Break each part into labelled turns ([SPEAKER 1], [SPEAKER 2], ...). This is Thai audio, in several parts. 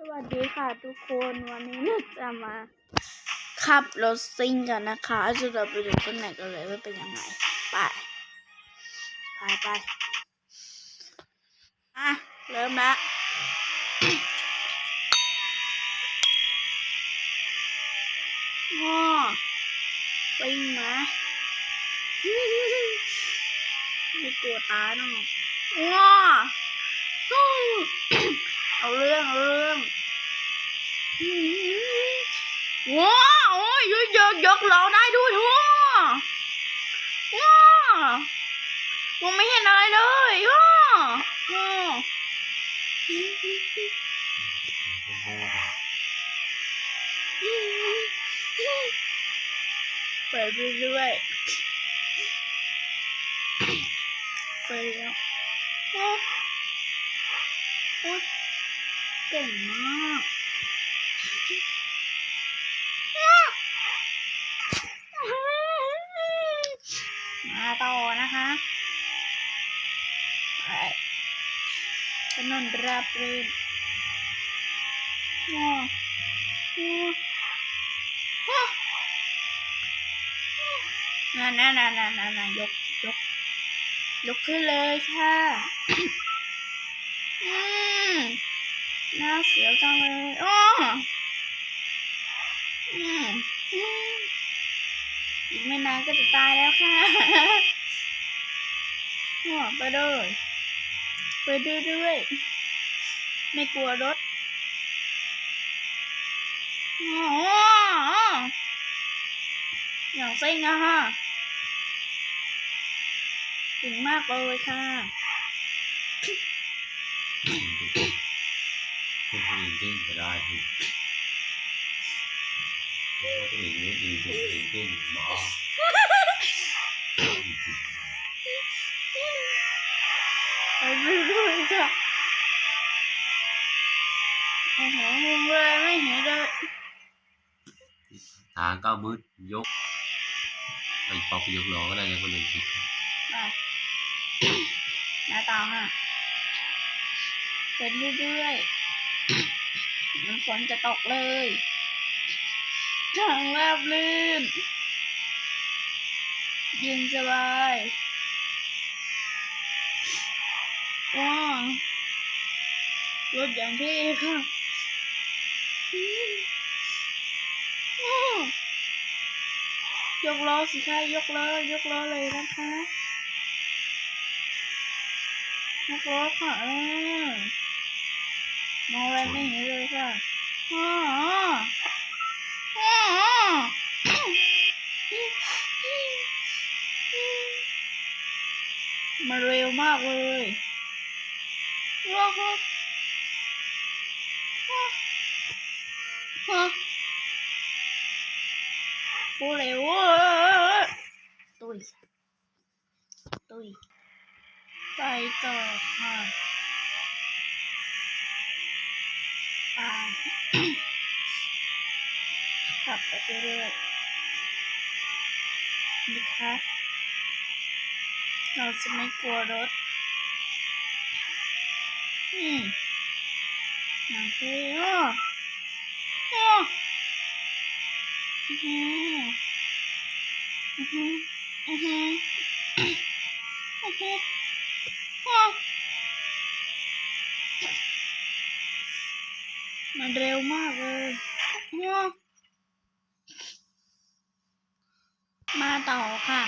[SPEAKER 1] สวัสดีค่ะทุกคนวันนี้เราจะมาขับรถซิ่งกันนะคะจะเราไปดูต้นไหนกันเลยว่าเป็นยังไงไปไปไปอะเริ่มละง้อซิ่งนะไม่กลัวตายหรอกง้อเอาเรื่องเอาเรื่อง ว้าวโอ้ยยกยกยกเราได้ด้วยทั่วว้าวมองไม่เห็นอะไรเลยว้าวว้าวเปิดเรื่อยๆไปแล้วโอ้โอ้เก่งมาก นนราบรื่นว้าวว้าวว้าวนั่นนั่นนั่นนั่นนั่นยกยกยกขึ้นเลยค่ะ อืมน่าเสียวจังเลยอ้ออืมอืมอีกไม่นานก็จะตายแล้วค่ะหัวไปเลย ไปดูด้วยๆ ไม่กลัวรถอ๋อย่างซิ่งอะค่ะเก่งมากเลยค่ะ
[SPEAKER 2] คนคนอื่นเก่งก็ได้พี่คนอื่นไม่ดีคนอื่นเก่งหมอ
[SPEAKER 1] ไปเรื่อยๆค่ะ โอ้โหมุมเลยไม่เห็นเลย
[SPEAKER 2] ทางก็มืดยกไอ้ปอกยกล้อก็ได้ยังคนอื่นคิด
[SPEAKER 1] ไปมาต่อค่ะเป็นเรื่อยๆมือนฝนจะตกเลยทางราบลื่นเย็นสบายว้าวรถอย่างที่ค่ะ ยกล้อสิคะยกล้อยกล้อเลยนะคะยกล้อค่ะเออมองอะไรไม่เห็นเลยค่ะอ๋ออ๋อมันเร็วมากเลยว้าว ว้าวว้าวโอ้เร็วเว้ยตุยตุยไปต่อค่ะไปขับไปเรื่อยๆนะคะเราจะไม่กลัวรถ อืมอย่างเท่อ้ออ้ออือหืออือหืออือหืออือหือ อ้าว มันเร็วมากเลยมาต่อค่ะ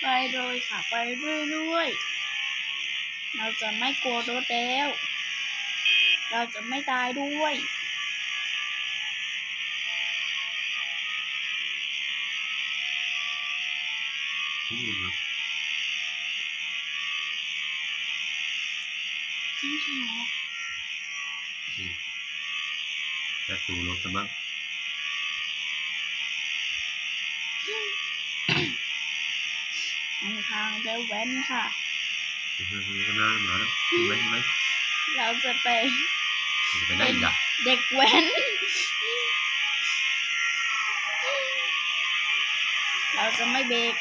[SPEAKER 1] ไปเลยค่ะ ไปเรื่อยๆ เราจะไม่กลัวรถแล้ว เราจะไม่ตายด้วย
[SPEAKER 2] พูดนะ
[SPEAKER 1] จริงเหรอ
[SPEAKER 2] แต่ตูรถจะมั้ง
[SPEAKER 1] ทางทางเดลเวนค่ะ
[SPEAKER 2] เพื่อนๆก็น่ามาแล้วเห็นไหมเห็นไหม
[SPEAKER 1] เราจะไป
[SPEAKER 2] จะไปไหนอีกอะ
[SPEAKER 1] เด็กแว้น เราจะไม่เบรก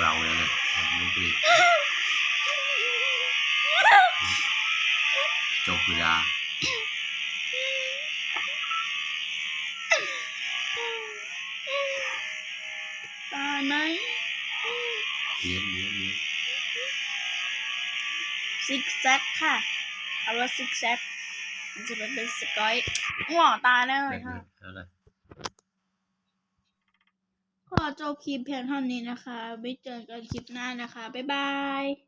[SPEAKER 2] เราแล้วเนี่ยมันไม่ดีจบเวลา
[SPEAKER 1] ตายไหม
[SPEAKER 2] เลี้ยงเลี้ยงเลี้ยง
[SPEAKER 1] ซิกแซกค่ะคำว่าซิกแซกมันจะเป็นเป็นสกอยหัวตายแน่เล
[SPEAKER 2] แบ
[SPEAKER 1] ย
[SPEAKER 2] บ
[SPEAKER 1] ค่ะ
[SPEAKER 2] นี้แล้วอะไร
[SPEAKER 1] ขอจบคลิปเพียงเท่านี้นะคะไว้เจอกันคลิปหน้านะคะ บ๊ายบาย